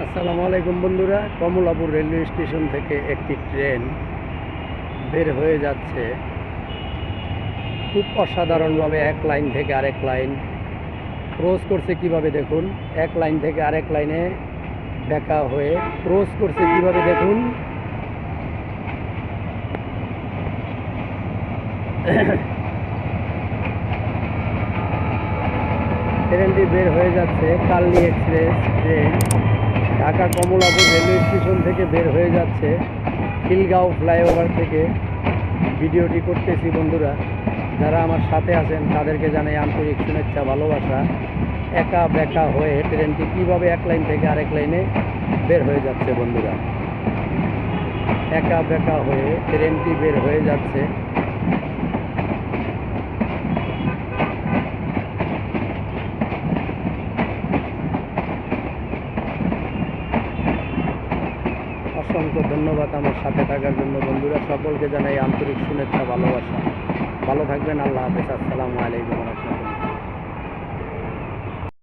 আলাইকুম বন্ধুরা, Kamalapur railway station থেকে একটি ট্রেন বের হয়ে যাচ্ছে। খুব অসাধারণভাবে এক লাইন থেকে আরেক লাইন ক্রস করছে কীভাবে দেখুন? এক লাইন থেকে আরেক লাইনে বেঁকা হয়ে ক্রস করছে কীভাবে দেখুন? ট্রেনটি বের হয়ে যাচ্ছে Kalni express train. Dhaka Kamalapur railway station থেকে বের হয়ে যাচ্ছে খিলগাঁও ফ্লাইওভার থেকে। ভিডিওটি করতেছি বন্ধুরা, যারা আমার সাথে আছেন তাদেরকে জানাই আন্তরিক শুভেচ্ছা, ভালোবাসা। একা বেকা হয়ে ট্রেনটি কীভাবে এক লাইন থেকে আরেক লাইনে বের হয়ে যাচ্ছে বন্ধুরা? একা বেকা হয়ে ট্রেনটি বের হয়ে যাচ্ছে। অসংখ্য ধন্যবাদ আমার সাথে থাকার জন্য, বন্ধুরা। সকলকে জানাই আন্তরিক শুভেচ্ছা, ভালোবাসা। ভালো থাকবেন, আল্লাহ হাফেজ। আসসালামু আলাইকুম রহমতুল্লাহ।